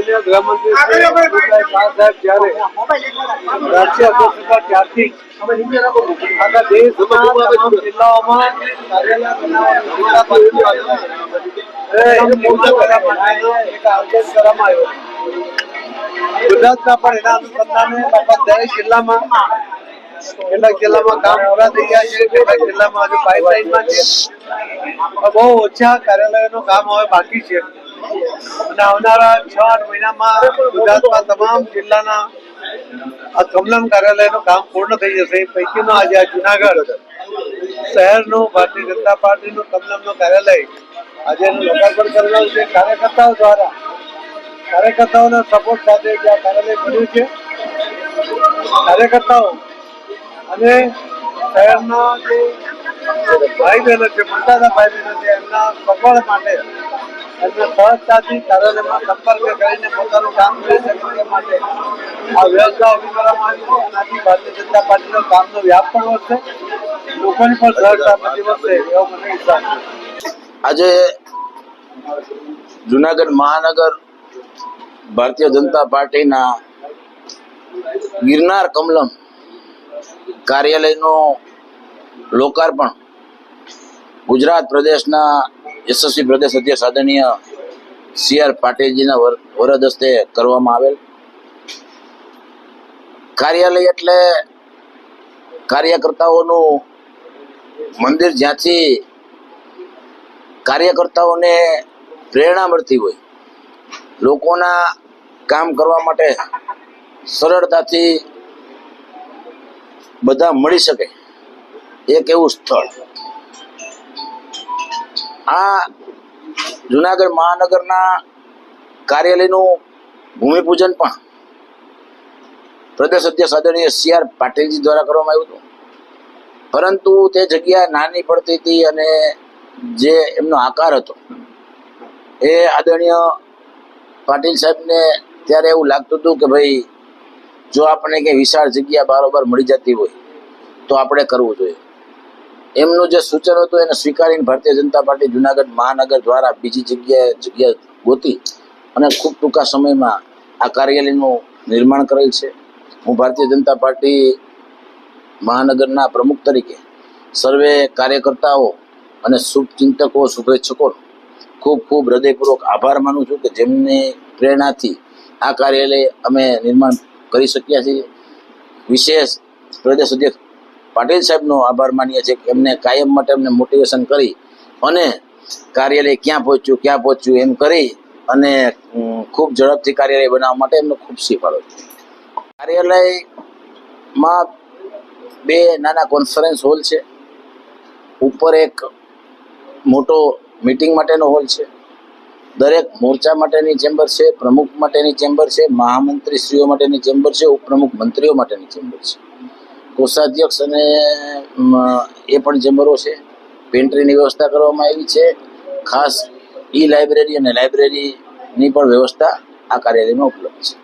માનનીય ગૃહમંત્રી સાહેબ જ્યારે રાષ્ટ્રીય અધ્યક્ષ હતા ત્યારથી આખા જિલ્લાઓમાં ગુજરાતના પણ એના અનુસંધાને દરેક જિલ્લામાં કેટલાક જિલ્લામાં કામ પૂરા થઈ ગયા છે. કેટલાક જિલ્લામાં હજુ પાઇપલાઇનમાં છે. બહુ ઓછા કાર્યાલયોનું કામ હવે બાકી છે. અને આવનારા છ આઠ મહિનામાં ગુજરાતમાં તમામ જિલ્લાના આ કમલમ કાર્યાલયનું કામ પૂર્ણ થઈ જશે. પૈકી પૈકીનો આજે આ જુનાગઢ શહેરનું ભારતીય જનતા પાર્ટીનું કમલમનું કાર્યાલય આજે એનું લોકાર્પણ કરેલું છે. કાર્યકર્તાઓ દ્વારા કાર્યકર્તાઓના સપોર્ટ સાથે જે આ કાર્યાલય બન્યું છે. કાર્યકર્તાઓ અને શહેરના જે ભાઈ બહેનો છે મોટાના ભાઈ બહેનો છે, એમના સગવડ માટે એમને સહજતાથી કાર્યાલયમાં સંપર્ક કરીને પોતાનું કામ કરી શકે તે માટે આ વ્યવસ્થા ઊભી કરવામાં આવી છે. આનાથી ભારતીય જનતા પાર્ટીનો કામનો વ્યાપ પણ વધશે. લોકોની પણ સહજતા બધી વધશે એવો મને વિશ્વાસ છે. આજે જુનાગઢ મહાનગર ભારતીય જનતા પાર્ટીના ગિરનાર કમલમ કાર્યાલયનું લોકાર્પણ ગુજરાત પ્રદેશના યશસ્વી પ્રદેશ અધ્યક્ષ આદરણીય સી આર પાટીલજીના વર- વરદ કરવામાં આવેલ. કાર્યાલય એટલે કાર્યકર્તાઓનું મંદિર જ્યાંથી કાર્યકર્તાઓને પ્રેરણા મળતી હોય, લોકોના કામ કરવા માટે સરળતાથી બધા મળી શકે. એક એવું સ્થળ. આ જુનાગઢ મહાનગરના કાર્યાલયનું ભૂમિપૂજન પણ પ્રદેશ અધ્યક્ષ આદરણીય સી આર પાટીલજી દ્વારા કરવામાં આવ્યું હતું. પરંતુ તે જગ્યા નાની પડતી હતી અને જે એમનો આકાર હતો, એ આદરણીય પાટીલ સાહેબને ત્યારે એવું લાગતું હતું કે ભાઈ, જો આપણને કંઈ વિશાળ જગ્યા બારોબાર મળી જતી હોય, તો આપણે કરવું જોઈએ. એમનું જે સૂચન હતું એને સ્વીકારીને ભારતીય જનતા પાર્ટી જુનાગઢ મહાનગર દ્વારા બીજી જગ્યાએ જગ્યા ગોતી અને ખૂબ ટૂંકા સમયમાં આ કાર્યાલયનું નિર્માણ કરેલ છે. હું ભારતીય જનતા પાર્ટી મહાનગરના પ્રમુખ તરીકે સર્વે કાર્યકર્તાઓ અને શુભચિંતકો શુભેચ્છકો ખૂબ ખૂબ હૃદયપૂર્વક આભાર માનું છું કે જેમની પ્રેરણાથી આ કાર્યાલય અમે નિર્માણ કરી શક્યા છીએ. વિશેષ પ્રદેશ અધ્યક્ષ પાટીલ સાહેબનો આભાર માનીએ છીએ કે એમને કાયમ માટે એમને મોટિવેશન કરી અને કાર્યાલય ક્યાં પહોંચ્યું ક્યાં પહોંચ્યું એમ કરી અને ખૂબ ઝડપથી કાર્યાલય બનાવવા માટે એમનો ખૂબ સ્વીકારો કાર્યાલયમાં બે નાના કોન્ફરન્સ હોલ છે. ઉપર એક મોટો મીટિંગ માટેનો હોલ છે. દરેક મોરચા માટેની ચેમ્બર છે, પ્રમુખ માટેની ચેમ્બર છે, મહામંત્રીશ્રીઓ માટેની ચેમ્બર છે, ઉપપ્રમુખ મંત્રીઓ માટેની ચેમ્બર છે. કોષાધ્યક્ષ અને એ પણ ચેમ્બરો છે. પેન્ટ્રીની વ્યવસ્થા કરવામાં આવી છે. ખાસ ઈ લાઇબ્રેરી અને લાઇબ્રેરીની પણ વ્યવસ્થા આ કાર્યાલયમાં ઉપલબ્ધ છે.